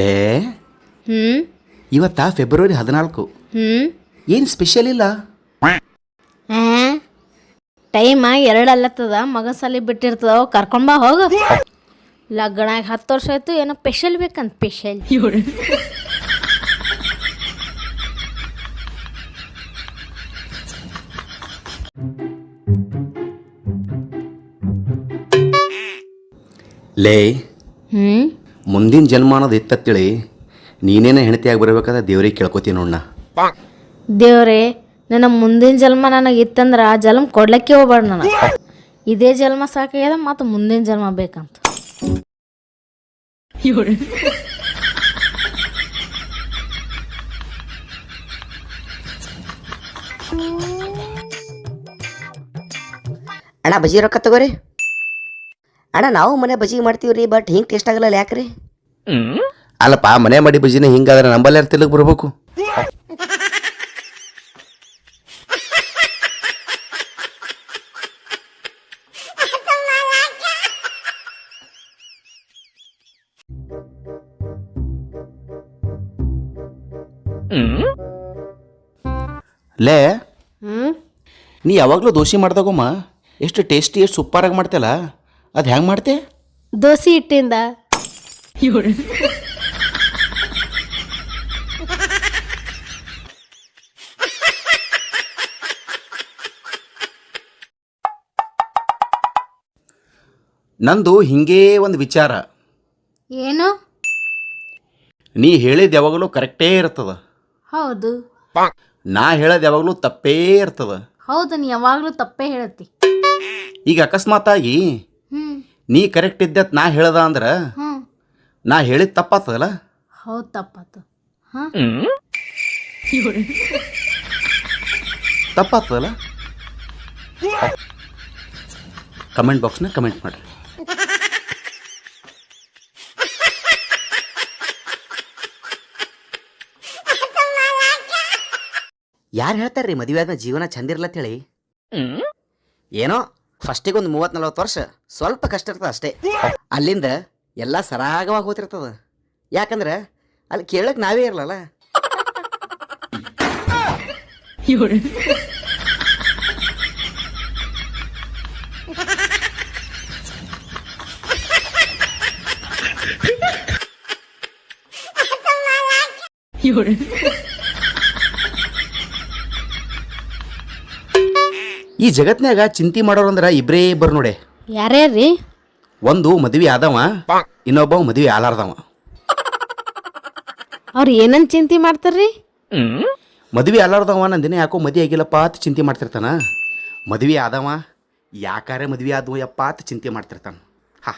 ಲೇ. ಹ್ಞೂ ಇವತ್ತ ಫೆಬ್ರವರಿ ಹದಿನಾಲ್ಕು. ಹ್ಞೂ ಏನು ಸ್ಪೆಷಲ್ ಇಲ್ಲ? ಟೈಮ ಎರಡು ಅಲ್ಲತ್ತದ ಮಗ ಸಲಿ ಬಿಟ್ಟಿರ್ತದ ಕರ್ಕೊಂಡ್ ಬಾ ಹೋಗು. ಲಗ್ನಾಗ ಹತ್ತು ವರ್ಷ ಆಯ್ತು ಏನೋ ಸ್ಪೆಷಲ್ ಬೇಕಂತ ಸ್ಪೆಷಲ್ ಲೇ. ಹ್ಞೂ ಮುಂದಿನ ಜನ್ಮ ಅನ್ನೋದು ಇತ್ತತ್ತೇಳಿ ನೀನೇನ ಹೆಂಡತಿಯಾಗಿ ಬರಬೇಕಾದ್ರೆ ದೇವ್ರಿಗೆ ಕೇಳ್ಕೊತೀನಿ ನೋಡ್ನ ದೇವ್ರೇ ನನ್ನ ಮುಂದಿನ ಜನ್ಮ ನನಗೆ ಇತ್ತಂದ್ರೆ ಆ ಜನ್ಮ ಕೊಡ್ಲಕ್ಕೆ ಹೋಗ್ಬೇಡ ನನಗೆ ಇದೇ ಜನ್ಮ ಸಾಕಾಗ್ಯದ ಮತ್ತು ಮುಂದಿನ ಜನ್ಮ ಬೇಕಂತ. ಅಣ್ಣ ಬಜಿ ರೊಕ್ಕ ತಗೋರಿ. ಅಣ್ಣ ನಾವು ಮನೆ ಬಜ್ಜಿ ಮಾಡ್ತೀವಿ ರೀ ಬಟ್ ಹಿಂಗೆ ಟೇಸ್ಟ್ ಆಗಲ್ಲ ಯಾಕ್ರಿ? ಅಲ್ಲಪ್ಪ ಮನೆ ಮಾಡಿ ಬಜಿನ ಹಿಂಗಾದ್ರೆ ನಂಬಲ್ಲಿ ಯಾರು ಬರ್ಬೇಕು. ಲೇ ನೀ ಯಾವಾಗಲೂ ದೋಸೆ ಮಾಡ್ದಾಗಮ್ಮ? ಎಷ್ಟು ಟೇಸ್ಟಿ ಎಷ್ಟು ಸೂಪರಾಗಿ ಮಾಡ್ತೇಲ್ಲ ಅದು ಹೆಂಗೆ ಮಾಡ್ತೆ? ದೋಸೆ ಹಿಟ್ಟಿಂದ. ನಂದು ಹಿಂಗೇ ಒಂದು ವಿಚಾರ. ಏನು? ನೀ ಹೇಳಿದ ಯಾವಾಗಲೂ ಕರೆಕ್ಟೇ ಇರ್ತದ. ಹೌದು. ನಾ ಹೇಳೋದು ಯಾವಾಗಲೂ ತಪ್ಪೇ ಇರ್ತದ. ಹೌದು ನೀ ಯಾವಾಗಲೂ ತಪ್ಪೇ ಹೇಳ್ತಿ. ಈಗ ಅಕಸ್ಮಾತಾಗಿ ನೀ ಕರೆಕ್ಟ್ ಇದ್ದತ್ ನಾ ಹೇಳ್ದ ಅಂದ್ರ? ಹ್ಞೂ ನಾ ಹೇಳಿದ ತಪ್ಪಾತದಲ್ಲ? ಹೌದು ತಪ್ಪಾತು. ತಪ್ಪಾತದಲ್ಲ? ಕಮೆಂಟ್ ಬಾಕ್ಸ್ನ ಕಮೆಂಟ್ ಮಾಡ್ರಿ. ಯಾರು ಹೇಳ್ತಾರ್ರಿ ಮದುವೆ ಆದ ಜೀವನ ಚಂದಿರ್ಲತ್ತೇಳಿ ಏನೋ ಫಸ್ಟಿಗೆ ಒಂದು ಮೂವತ್ತು ನಲ್ವತ್ತು ವರ್ಷ ಸ್ವಲ್ಪ ಕಷ್ಟ ಇರ್ತದೆ ಅಷ್ಟೇ. ಅಲ್ಲಿಂದ ಎಲ್ಲ ಸರಾಗವಾಗಿ ಹೋಗ್ತಿರ್ತದ. ಯಾಕಂದ್ರೆ ಅಲ್ಲಿ ಕೇಳಕ್ ನಾವೇ ಇರಲ್ಲ ಈ ಜಗತ್ನ್ಯಾಗ ಚಿಂತೆ ಮಾಡೋರು ಅಂದ್ರೆ ಇಬ್ಬರೇ ಇಬ್ಬರು ನೋಡೆ. ಯಾರ್ಯಾರ್ರಿ ಒಂದು ಮದುವೆ ಆದವ ಇನ್ನೊಬ್ಬ ಮದುವೆ ಆಲಾರ್ದವ. ಅವ್ರು ಏನನ್ ಚಿಂತೆ ಮಾಡ್ತಾರ್ರಿ? ಮದುವೆ ಆಲಾರ್ದವ ನಂದಿನ ಯಾಕೋ ಮದುವೆ ಆಗಿಲ್ಲಪ್ಪ ಅಂತ ಚಿಂತೆ ಮಾಡ್ತಿರ್ತಾನ. ಮದುವೆ ಆದವ ಯಾಕಾರೆ ಮದುವೆ ಆದ್ವು ಯಪ್ಪ ಅಂತ ಚಿಂತೆ ಮಾಡ್ತಿರ್ತಾನ. ಹಾ.